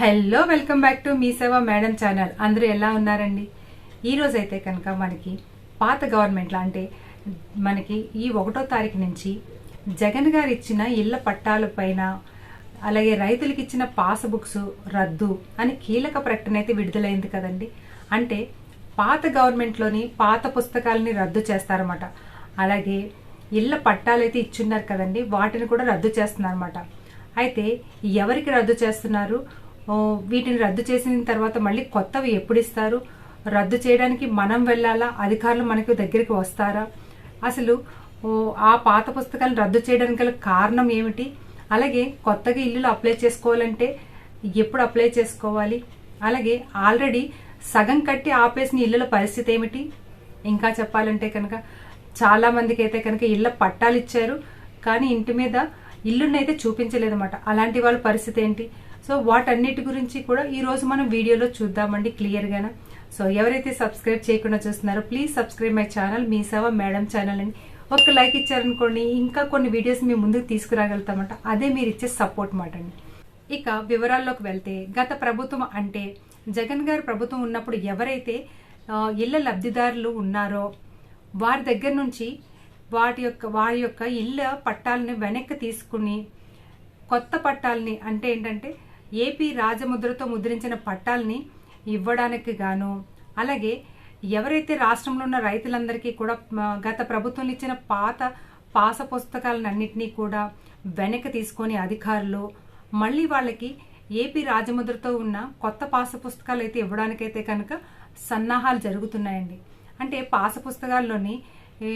Hello welcome back to మీ సేవ madam channel. అందరూ ఎలా ఉన్నారండి? ఈరోజు అయితే కనుక మనకి పాత గవర్నమెంట్లో అంటే మనకి ఈ ఒకటో తారీఖు నుంచి జగన్ గారు ఇచ్చిన ఇళ్ళ పట్టాల పైన అలాగే రైతులకు ఇచ్చిన పాస్ బుక్స్ రద్దు అని కీలక ప్రకటన అయితే విడుదలైంది కదండి. అంటే పాత గవర్నమెంట్లోని పాత పుస్తకాలని రద్దు చేస్తారన్నమాట. అలాగే ఇళ్ళ పట్టాలు అయితే ఇచ్చున్నారు కదండి వాటిని కూడా రద్దు చేస్తున్నారన్నమాట. అయితే ఎవరికి రద్దు చేస్తున్నారు? వీటిని రద్దు చేసిన తర్వాత మళ్ళీ కొత్తవి ఎప్పుడు ఇస్తారు? రద్దు చేయడానికి మనం వెళ్ళాలా? అధికారులు మనకు దగ్గరికి వస్తారా? అసలు ఆ పాత పుస్తకాలను రద్దు చేయడానికి గల కారణం ఏమిటి? అలాగే కొత్తగా ఇల్లులు అప్లై చేసుకోవాలంటే ఎప్పుడు అప్లై చేసుకోవాలి? అలాగే ఆల్రెడీ సగం కట్టి ఆపేసిన ఇల్లుల పరిస్థితి ఏమిటి? ఇంకా చెప్పాలంటే కనుక చాలా మందికి అయితే కనుక ఇళ్ళ పట్టాలు ఇచ్చారు. కానీ ఇంటి మీద ఇల్లునైతే చూపించలేదన్నమాట. అలాంటి వాళ్ళ పరిస్థితి ఏంటి? సో వాటన్నిటి గురించి కూడా ఈ రోజు మనం వీడియోలో చూద్దామండి క్లియర్గానే సో ఎవరైతే సబ్స్క్రైబ్ చేయకుండా చూస్తున్నారో ప్లీజ్ సబ్స్క్రైబ్ మై ఛానల్ మీ సేవ మేడం ఛానల్ అని ఒక లైక్ ఇచ్చారనుకోండి ఇంకా కొన్ని వీడియోస్ మీ ముందుకు తీసుకురాగలుగుతామంట. అదే మీరు ఇచ్చే సపోర్ట్ మాట అండి. ఇక వివరాల్లోకి వెళ్తే గత ప్రభుత్వం అంటే జగన్ గారి ప్రభుత్వం ఉన్నప్పుడు ఎవరైతే ఇళ్ళ ఇళ్ళ లబ్ధిదారులు ఉన్నారో వారి దగ్గర నుంచి వాటి యొక్క వారి యొక్క ఇళ్ళ పట్టాలని వెనక్కి తీసుకుని కొత్త పట్టాలని అంటే ఏంటంటే ఏపీ రాజముద్రతో ముద్రించిన పట్టాలని ఇవ్వడానికి గాను అలాగే ఎవరైతే రాష్ట్రంలో ఉన్న రైతులందరికీ కూడా గత ప్రభుత్వం ఇచ్చిన పాత పాస పుస్తకాలన్నింటినీ కూడా వెనక్కి తీసుకొని అధికారులు మళ్ళీ వాళ్ళకి ఏపీ రాజముద్రతో ఉన్న కొత్త పాస పుస్తకాలు అయితే ఇవ్వడానికైతే కనుక సన్నాహాలు జరుగుతున్నాయండి. అంటే పాస పుస్తకాల్లోని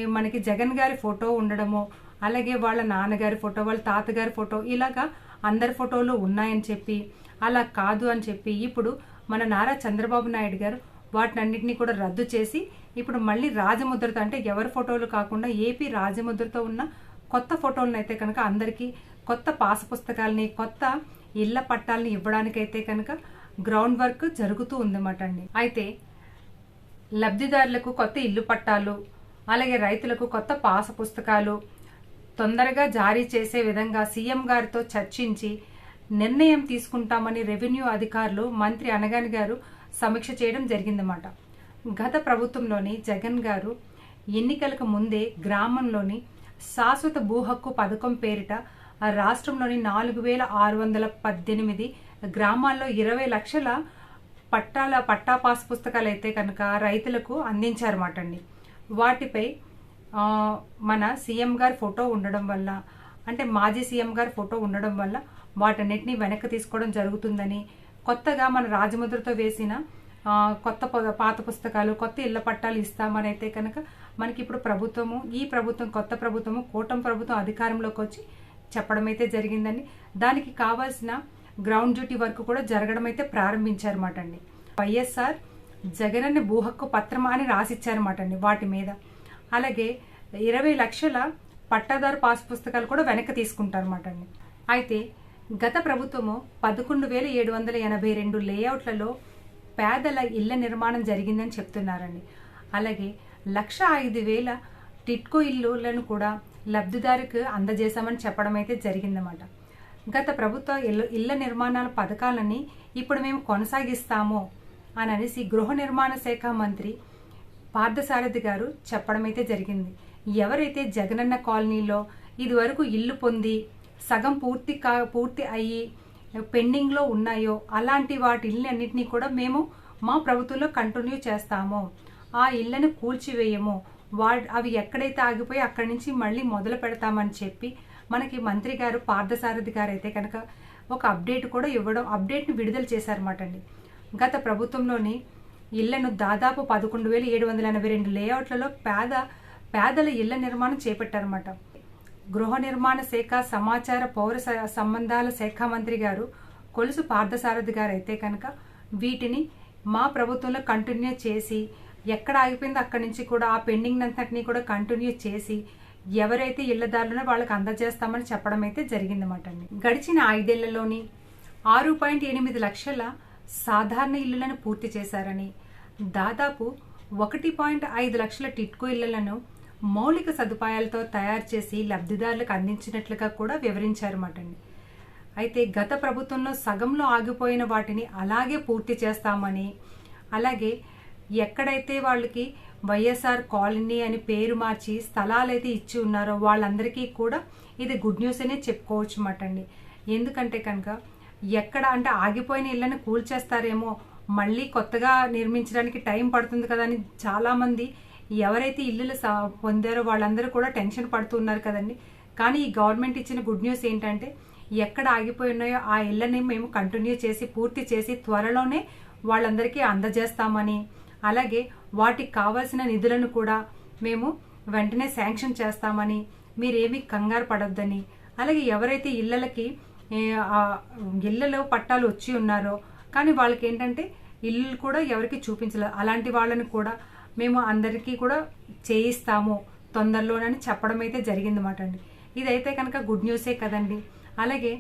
మనకి జగన్ గారి ఫోటో ఉండడము అలాగే వాళ్ళ నాన్నగారి ఫోటో వాళ్ళ తాతగారి ఫోటో ఇలాగా అందరి ఫోటోలు ఉన్నాయని చెప్పి అలా కాదు అని చెప్పి ఇప్పుడు మన నారా చంద్రబాబు నాయుడు గారు వాటినన్నింటినీ కూడా రద్దు చేసి ఇప్పుడు మళ్ళీ రాజముద్రతో అంటే ఎవరి ఫోటోలు కాకుండా ఏపీ రాజముద్రతో ఉన్న కొత్త ఫోటోలను అయితే కనుక అందరికీ కొత్త పాస పుస్తకాలని కొత్త ఇళ్ళ పట్టాలని ఇవ్వడానికైతే కనుక గ్రౌండ్ వర్క్ జరుగుతూ ఉందన్నమాట అండి. అయితే లబ్ధిదారులకు కొత్త ఇల్లు పట్టాలు అలాగే రైతులకు కొత్త పాస పుస్తకాలు తొందరగా జారీ చేసే విధంగా సీఎం గారితో చర్చించి నిర్ణయం తీసుకుంటామని రెవెన్యూ అధికారులు మంత్రి అనగాని గారు సమీక్ష చేయడం జరిగిందన్నమాట. గత ప్రభుత్వంలోని జగన్ గారు ఎన్నికలకు ముందే గ్రామంలోని శాశ్వత భూ హక్కు పథకం పేరిట రాష్ట్రంలోని నాలుగు వేల ఆరు వందల పద్దెనిమిది గ్రామాల్లో ఇరవై లక్షల పట్టాల పట్టా పాస్ పుస్తకాలు అయితే కనుక రైతులకు అందించారన్నమాట అండి. వాటిపై మన సీఎం గారి ఫోటో ఉండడం వల్ల అంటే మాజీ సీఎం గారి ఫోటో ఉండడం వల్ల వాటన్నిటిని వెనక్కి తీసుకోవడం జరుగుతుందని కొత్తగా మన రాజముద్రతో వేసిన కొత్త ప- పాత పుస్తకాలు కొత్త ఇళ్ళ పట్టాలు ఇస్తామని అయితే కనుక మనకి ఇప్పుడు ప్రభుత్వము ఈ ప్రభుత్వం కొత్త ప్రభుత్వము కూటమి ప్రభుత్వం అధికారంలోకి వచ్చి చెప్పడం అయితే జరిగిందండి. దానికి కావాల్సిన గ్రౌండ్ డ్యూటీ వర్క్ కూడా జరగడం అయితే ప్రారంభించారన్నమాట అండి వైఎస్ఆర్ జగనన్న భూహక్కు పత్రం అని రాసిచ్చారన్నమాట అండి వాటి మీద. అలాగే ఇరవై లక్షల పట్టాదారు పాస్ పుస్తకాలు కూడా వెనక్కి తీసుకుంటారన్నమాట అండి. అయితే గత ప్రభుత్వము పదకొండు వేల ఏడు వందల ఎనభై రెండు లేఅవుట్లలో పేదల ఇళ్ళ నిర్మాణం జరిగిందని చెప్తున్నారండి. అలాగే లక్ష ఐదు వేల టిట్కో ఇల్లులను కూడా లబ్ధిదారుకు అందజేశామని చెప్పడం అయితే జరిగిందన్నమాట. గత ప్రభుత్వ ఇళ్ళ ఇళ్ళ నిర్మాణాల పథకాలని ఇప్పుడు మేము కొనసాగిస్తాము అని అనేసి గృహ నిర్మాణ శాఖ మంత్రి పార్థసారథి గారు చెప్పడం అయితే జరిగింది. ఎవరైతే జగనన్న కాలనీలో ఇదివరకు ఇల్లు పొంది సగం పూర్తి కా పూర్తి అయ్యి పెండింగ్లో ఉన్నాయో అలాంటి వాటి ఇల్లు అన్నింటినీ కూడా మేము మా ప్రభుత్వంలో కంటిన్యూ చేస్తాము. ఆ ఇళ్ళను కూల్చివేయము. వా అవి ఎక్కడైతే ఆగిపోయి అక్కడి నుంచి మళ్ళీ మొదలు పెడతామని చెప్పి మనకి మంత్రి గారు పార్థసారథి గారు అయితే కనుక ఒక అప్డేట్ కూడా ఇవ్వడం అప్డేట్ని విడుదల చేశారన్నమాట అండి. గత ప్రభుత్వంలోని ఇళ్ళను దాదాపు పదకొండు వేల ఏడు వందల ఎనభై రెండు లేఅవుట్లలో పేద పేదల ఇళ్ళ నిర్మాణం చేపట్టారన్నమాట. గృహ నిర్మాణ శాఖ సమాచార పౌర సంబంధాల శాఖ మంత్రి గారు కొలుసు పార్థసారథి గారు అయితే కనుక వీటిని మా ప్రభుత్వంలో కంటిన్యూ చేసి ఎక్కడ ఆగిపోయిందో అక్కడి నుంచి కూడా ఆ పెండింగ్ అంతటిని కూడా కంటిన్యూ చేసి ఎవరైతే ఇళ్ళదారులనో వాళ్ళకి అందజేస్తామని చెప్పడం అయితే జరిగిందన్నమాట అండి. గడిచిన ఐదేళ్ళలోని ఆరు పాయింట్ ఎనిమిది లక్షల సాధారణ ఇల్లులను పూర్తి చేశారని దాదాపు ఒకటి పాయింట్ ఐదు లక్షల టిట్కో ఇళ్ళను మౌలిక సదుపాయాలతో తయారు చేసి లబ్ధిదారులకు అందించినట్లుగా కూడా వివరించారన్నమాట అండి. అయితే గత ప్రభుత్వంలో సగంలో ఆగిపోయిన వాటిని అలాగే పూర్తి చేస్తామని అలాగే ఎక్కడైతే వాళ్ళకి వైఎస్ఆర్ కాలనీ అని పేరు మార్చి స్థలాలు అయితే ఇచ్చి ఉన్నారో వాళ్ళందరికీ కూడా ఇది గుడ్ న్యూస్ అనే చెప్పుకోవచ్చు అన్నమాట అండి. ఎందుకంటే కనుక ఎక్కడ అంటే ఆగిపోయిన ఇళ్ళని కూల్చేస్తారేమో మళ్ళీ కొత్తగా నిర్మించడానికి టైం పడుతుంది కదా అని చాలామంది ఎవరైతే ఇల్లులు పొందారో వాళ్ళందరూ కూడా టెన్షన్ పడుతున్నారు కదండి. కానీ ఈ గవర్నమెంట్ ఇచ్చిన గుడ్ న్యూస్ ఏంటంటే ఎక్కడ ఆగిపోయి ఉన్నాయో ఆ ఇళ్ళని మేము కంటిన్యూ చేసి పూర్తి చేసి త్వరలోనే వాళ్ళందరికీ అందజేస్తామని అలాగే వాటికి కావాల్సిన నిధులను కూడా మేము వెంటనే శాంక్షన్ చేస్తామని మీరేమీ కంగారు పడొద్దని అలాగే ఎవరైతే ఇళ్ళకి ఇళ్ళలో పట్టాలు వచ్చి ఉన్నారో కానీ వాళ్ళకి ఏంటంటే ఇల్లు కూడా ఎవరికి చూపించలేదు. అలాంటి వాళ్ళని కూడా మేము అందరికీ కూడా చేయిస్తాము తొందరలోనని చెప్పడం అయితే జరిగిందన్నమాట అండి. ఇదైతే కనుక గుడ్ న్యూసే కదండి. అలాగే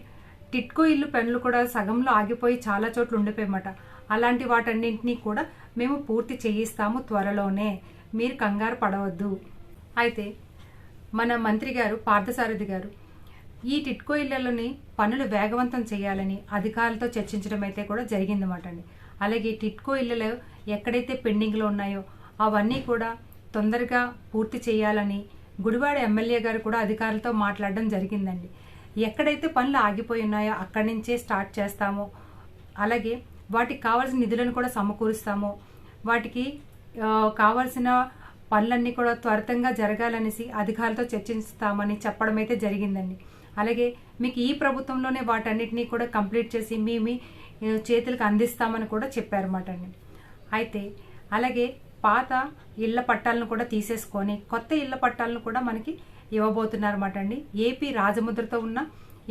టిట్కో ఇల్లు పెన్లు కూడా సగంలో ఆగిపోయి చాలా చోట్ల ఉండిపోయమాట అలాంటి వాటన్నింటినీ కూడా మేము పూర్తి చేయిస్తాము త్వరలోనే. మీరు కంగారు పడవద్దు. అయితే మన మంత్రి గారు పార్థసారథి గారు ఈ టిట్కో ఇళ్ళలోని పనులు వేగవంతం చేయాలని అధికారులతో చర్చించడం అయితే కూడా జరిగిందన్నమాట అండి. అలాగే టిట్కో ఇళ్ళలో ఎక్కడైతే పెండింగ్లో ఉన్నాయో అవన్నీ కూడా తొందరగా పూర్తి చేయాలని గుడివాడ ఎమ్మెల్యే గారు కూడా అధికారులతో మాట్లాడడం జరిగిందండి. ఎక్కడైతే పనులు ఆగిపోయి ఉన్నాయో అక్కడి నుంచే స్టార్ట్ చేస్తామో. అలాగే వాటికి కావాల్సిన నిధులను కూడా సమకూరుస్తాము. వాటికి కావాల్సిన పనులన్నీ కూడా త్వరితంగా జరగాలనేసి అధికారులతో చర్చిస్తామని చెప్పడం అయితే జరిగిందండి. అలాగే మీకు ఈ ప్రభుత్వంలోనే వాటన్నిటినీ కూడా కంప్లీట్ చేసి మీ మీ చేతులకు అందిస్తామని కూడా చెప్పారన్నమాట అండి. అయితే అలాగే పాత ఇళ్ళ పట్టాలను కూడా తీసేసుకొని కొత్త ఇళ్ళ పట్టాలను కూడా మనకి ఇవ్వబోతున్నారన్నమాట అండి. ఏపీ రాజముద్రతో ఉన్న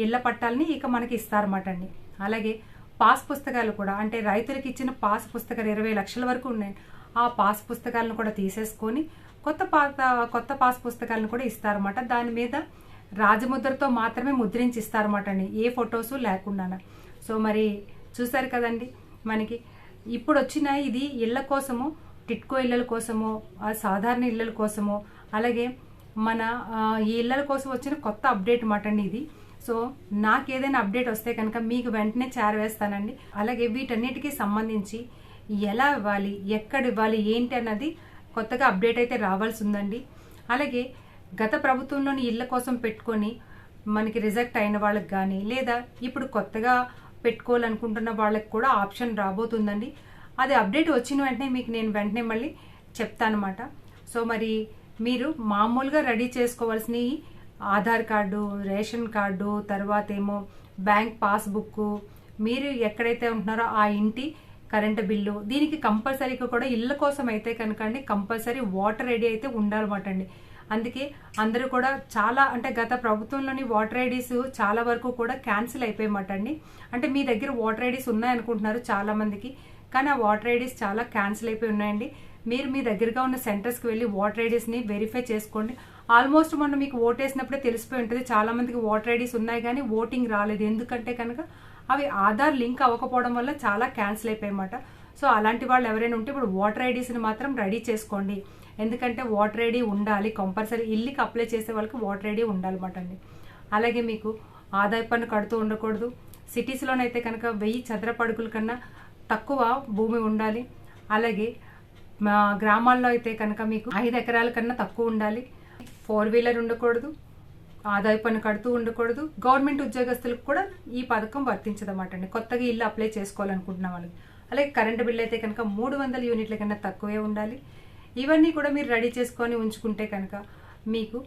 ఇళ్ళ పట్టాలని ఇక మనకి ఇస్తారన్నమాట అండి. అలాగే పాస్ పుస్తకాలు కూడా అంటే రైతులకు ఇచ్చిన పాస్ పుస్తకాలు ఇరవై లక్షల వరకు ఉన్నాయి. ఆ పాస్ పుస్తకాలను కూడా తీసేసుకొని కొత్త పాత కొత్త పాస్ పుస్తకాలను కూడా ఇస్తారన్నమాట. దాని మీద రాజముద్రతో మాత్రమే ముద్రించి ఇస్తారన్నమాట అండి ఏ ఫొటోస్ లేకుండా సో మరి చూసారు కదండి మనకి. ఇప్పుడు వచ్చిన ఇది ఇళ్ళ కోసము టిట్కో ఇళ్ళల కోసము సాధారణ ఇళ్ళల కోసము అలాగే మన ఈ ఇళ్ళల కోసం వచ్చిన కొత్త అప్డేట్ మాట అండి ఇది. సో నాకు ఏదైనా అప్డేట్ వస్తే కనుక మీకు వెంటనే చేరవేస్తానండి. అలాగే వీటన్నిటికీ సంబంధించి ఎలా ఇవ్వాలి ఎక్కడ ఇవ్వాలి ఏంటి అన్నది కొత్తగా అప్డేట్ అయితే రావాల్సి ఉందండి. అలాగే గత ప్రభుత్వంలోని ఇళ్ళ కోసం పెట్టుకొని మనకి రిజెక్ట్ అయిన వాళ్ళకి కానీ లేదా ఇప్పుడు కొత్తగా పెట్టుకోవాలనుకుంటున్న వాళ్ళకి కూడా ఆప్షన్ రాబోతుందండి. అది అప్డేట్ వచ్చిన వెంటనే మీకు నేను వెంటనే మళ్ళీ చెప్తానమాట. సో మరి మీరు మామూలుగా రెడీ చేసుకోవాల్సిన ఆధార్ కార్డు రేషన్ కార్డు తర్వాత ఏమో బ్యాంక్ పాస్బుక్ మీరు ఎక్కడైతే ఉంటున్నారో ఆ ఇంటి కరెంటు బిల్లు దీనికి కంపల్సరీగా కూడా ఇళ్ళ కోసం అయితే కనుక అండి కంపల్సరీ వాటర్ రెడీ అయితే ఉండాలన్నమాట అండి. అందుకే అందరూ కూడా చాలా అంటే గత ప్రభుత్వంలోని వాటర్ ఐడీస్ చాలా వరకు కూడా క్యాన్సిల్ అయిపోయమాట అండి అంటే మీ దగ్గర వాటర్ ఐడీస్ ఉన్నాయనుకుంటున్నారు చాలా మందికి కానీ ఆ వాటర్ ఐడీస్ చాలా క్యాన్సిల్ అయిపోయి ఉన్నాయండి. మీరు మీ దగ్గరగా ఉన్న సెంటర్స్కి వెళ్ళి వాటర్ ఐడీస్ని వెరిఫై చేసుకోండి. ఆల్మోస్ట్ మొన్న మీకు ఓటేసినప్పుడే తెలిసిపోయి ఉంటుంది చాలా మందికి వాటర్ ఐడీస్ ఉన్నాయి కానీ ఓటింగ్ రాలేదు. ఎందుకంటే కనుక అవి ఆధార్ లింక్ అవ్వకపోవడం వల్ల చాలా క్యాన్సిల్ అయిపోయాయన్నమాట. సో అలాంటి వాళ్ళు ఎవరైనా ఉంటే ఇప్పుడు వాటర్ ఐడీస్ని మాత్రం రెడీ చేసుకోండి. ఎందుకంటే వాటర్ ఐడి ఉండాలి కంపల్సరీ ఇల్లుకి అప్లై చేసే వాళ్ళకి వాటర్ ఐడి ఉండాలన్నమాట అండి. అలాగే మీకు ఆదాయ పన్ను కడుతూ ఉండకూడదు. సిటీస్లోనైతే కనుక వెయ్యి చదరపడుకుల కన్నా తక్కువ భూమి ఉండాలి. అలాగే మా గ్రామాల్లో అయితే కనుక మీకు ఐదు ఎకరాల కన్నా తక్కువ ఉండాలి. ఫోర్ వీలర్ ఉండకూడదు. ఆదాయ పన్ను కడుతూ ఉండకూడదు. గవర్నమెంట్ ఉద్యోగస్తులకు కూడా ఈ పథకం వర్తించదన్నమాట అండి. కొత్తగా ఇల్లు అప్లై చేసుకోవాలనుకుంటున్న వాళ్ళకి. అలాగే కరెంటు బిల్ అయితే కనుక మూడు వందల యూనిట్ల కన్నా తక్కువే ఉండాలి. ఇవన్నీ కూడా మీరు రెడీ చేసుకొని ఉంచుకుంటే కనుక మీకు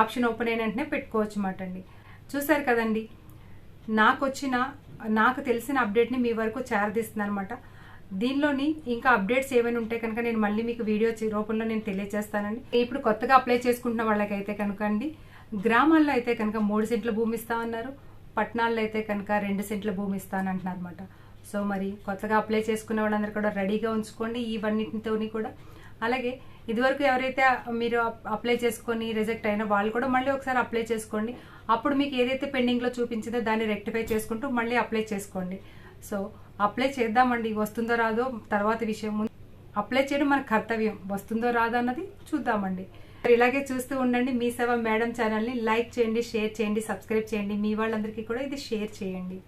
ఆప్షన్ ఓపెన్ అయిన వెంటనే పెట్టుకోవచ్చు అన్నమాట అండి. చూసారు కదండి నాకు వచ్చిన నాకు తెలిసిన అప్డేట్ని మీ వరకు చేరదీస్తున్నాను అనమాట దీనిలోని ఇంకా అప్డేట్స్ ఏమైనా ఉంటే కనుక నేను మళ్ళీ మీకు వీడియో రూపంలో నేను తెలియజేస్తానండి. ఇప్పుడు కొత్తగా అప్లై చేసుకుంటున్న వాళ్ళకైతే కనుక అండి గ్రామాల్లో అయితే కనుక మూడు సెంట్ల భూమి ఇస్తామన్నారు పట్టణాల్లో అయితే కనుక రెండు సెంట్ల భూమి ఇస్తానంటున్నారు అనమాట సో మరి కొత్తగా అప్లై చేసుకున్న వాళ్ళందరూ కూడా రెడీగా ఉంచుకోండి ఇవన్నిటితోని కూడా. అలాగే ఇదివరకు ఎవరైతే మీరు అప్లై చేసుకొని రిజెక్ట్ అయినా వాళ్ళు కూడా మళ్ళీ ఒకసారి అప్లై చేసుకోండి. అప్పుడు మీకు ఏదైతే పెండింగ్లో చూపించిందో దాన్ని రెక్టిఫై చేసుకుంటూ మళ్ళీ అప్లై చేసుకోండి. సో అప్లై చేద్దామండి. వస్తుందో రాదో తర్వాత విషయం ముందు అప్లై చేయడం మన కర్తవ్యం. వస్తుందో రాదో అన్నది చూద్దామండి. మరి ఇలాగే చూస్తూ ఉండండి. మీ సేవ మేడం ఛానల్ని లైక్ చేయండి షేర్ చేయండి సబ్స్క్రైబ్ చేయండి. మీ వాళ్ళందరికీ కూడా ఇది షేర్ చేయండి.